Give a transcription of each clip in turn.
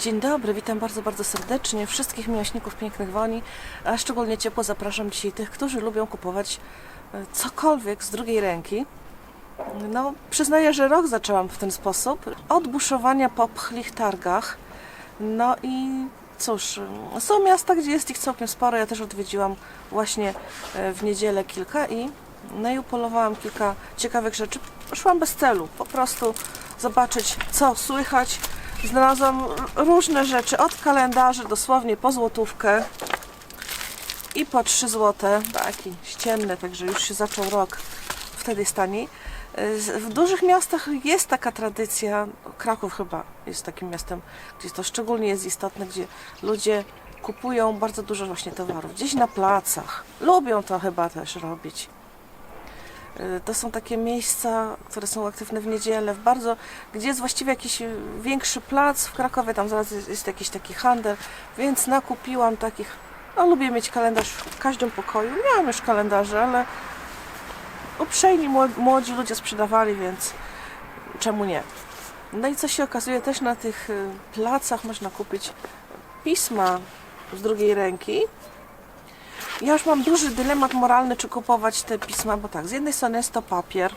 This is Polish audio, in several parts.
Dzień dobry, witam bardzo, bardzo serdecznie wszystkich miłośników pięknych woni, a szczególnie ciepło zapraszam dzisiaj tych, którzy lubią kupować e, cokolwiek z drugiej ręki. No, przyznaję, że rok zaczęłam w ten sposób, od buszowania po pchlich targach. No i cóż, są miasta, gdzie jest ich całkiem sporo, ja też odwiedziłam właśnie e, w niedzielę kilka i no i upolowałam kilka ciekawych rzeczy. Szłam bez celu, po prostu zobaczyć co słychać. Znalazłam różne rzeczy, od kalendarzy dosłownie po złotówkę i po 3 złote, taki ściemny, także już się zaczął rok, wtedy jest taniej. W dużych miastach jest taka tradycja, Kraków chyba jest takim miastem, gdzie to szczególnie jest istotne, gdzie ludzie kupują bardzo dużo właśnie towarów, gdzieś na placach. Lubią to chyba też robić. Y, To są takie miejsca, które są aktywne w niedzielę, w bardzo, gdzie jest właściwie jakiś y, większy plac w Krakowie, tam zaraz jest, jakiś taki handel, więc nakupiłam takich, no lubię mieć kalendarz w każdym pokoju, miałam już kalendarze, ale uprzejmi mło- młodzi ludzie sprzedawali, więc czemu nie? No i co się okazuje, też na tych y, placach można kupić pisma z drugiej ręki, ja już mam duży dylemat moralny, czy kupować te pisma, bo tak, z jednej strony jest to papier,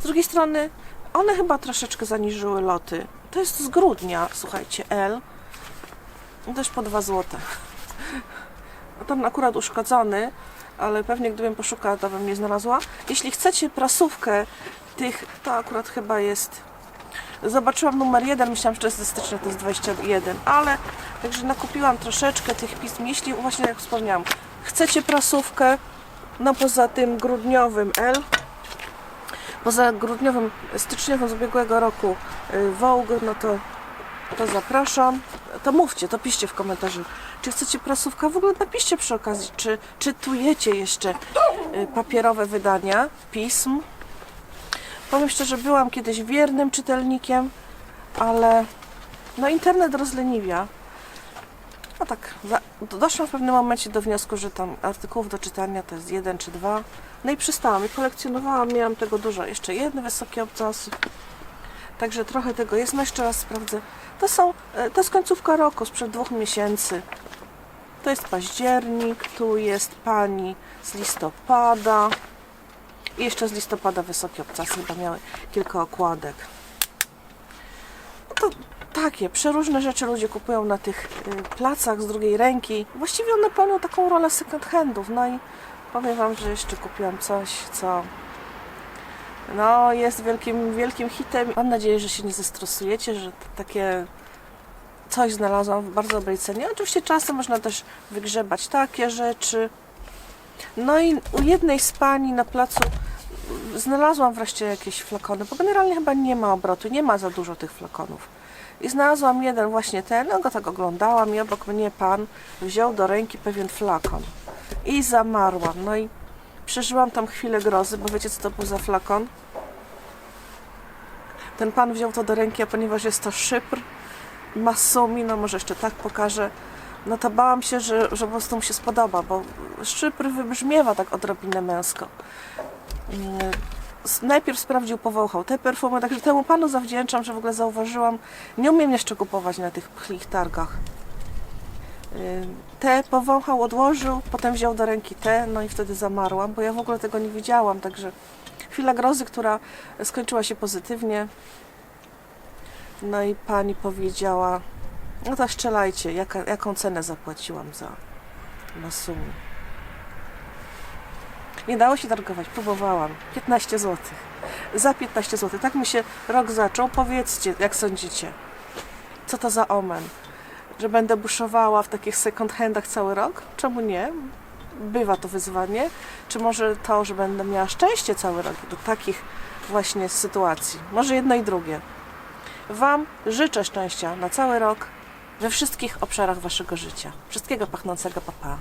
z drugiej strony one chyba troszeczkę zaniżyły loty. To jest z grudnia, słuchajcie, L. Też po 2 złote. No Ten akurat uszkodzony, ale pewnie gdybym poszukała, to bym nie znalazła. Jeśli chcecie prasówkę tych, to akurat chyba jest Zobaczyłam numer 1, myślałam, że to jest ze stycznia, to jest 21, ale także nakupiłam troszeczkę tych pism. Jeśli właśnie jak wspomniałam, chcecie prasówkę, no poza tym grudniowym L, poza grudniowym, styczniowym z ubiegłego roku y, Vogue, no to, to zapraszam. To mówcie, to piszcie w komentarzu, czy chcecie prasówkę, w ogóle napiszcie przy okazji, czy czytujecie jeszcze y, papierowe wydania pism. Powiem szczerze, byłam kiedyś wiernym czytelnikiem, ale no internet rozleniwia. A tak, doszłam w pewnym momencie do wniosku, że tam artykułów do czytania to jest jeden czy dwa. No i przystałam i kolekcjonowałam, miałam tego dużo. Jeszcze jedne wysokie obcasy. Także trochę tego jest. No jeszcze raz sprawdzę. To są, e, to jest końcówka roku, sprzed dwóch miesięcy. To jest październik, tu jest pani z listopada. I jeszcze z listopada wysokie obcasy chyba miały kilka okładek. No to takie, przeróżne rzeczy ludzie kupują na tych y, placach z drugiej ręki. Właściwie one pełnią taką rolę second handów. No i powiem Wam, że jeszcze kupiłam coś, co no, jest wielkim, wielkim hitem. Mam nadzieję, że się nie zestresujecie, że takie coś znalazłam w bardzo dobrej cenie. Oczywiście czasem można też wygrzebać takie rzeczy. No i u jednej z pani na placu znalazłam wreszcie jakieś flakony, bo generalnie chyba nie ma obrotu, nie ma za dużo tych flakonów. I znalazłam jeden właśnie ten, no go tak oglądałam i obok mnie pan wziął do ręki pewien flakon. I zamarłam. No i przeżyłam tam chwilę grozy, bo wiecie co to był za flakon? Ten pan wziął to do ręki, a ponieważ jest to szypr, masumi, no może jeszcze tak pokażę, no to bałam się, że, że po prostu mu się spodoba, bo szypr wybrzmiewa tak odrobinę męsko. Mm, Najpierw sprawdził, powąchał te perfumy, także temu panu zawdzięczam, że w ogóle zauważyłam. Nie umiem jeszcze kupować na tych pchlich targach. Y, Te powąchał, odłożył, potem wziął do ręki te, no i wtedy zamarłam, bo ja w ogóle tego nie widziałam, także chwila grozy, która skończyła się pozytywnie. No i pani powiedziała, no to strzelajcie, jaka, jaką cenę zapłaciłam za Masumi. Nie dało się targować, próbowałam. 15 zł. Za 15 zł. Tak mi się rok zaczął. Powiedzcie, jak sądzicie, co to za omen? Że będę buszowała w takich second handach cały rok? Czemu nie? Bywa to wyzwanie. Czy może to, że będę miała szczęście cały rok do takich właśnie sytuacji? Może jedno i drugie. Wam życzę szczęścia na cały rok we wszystkich obszarach Waszego życia. Wszystkiego pachnącego papa.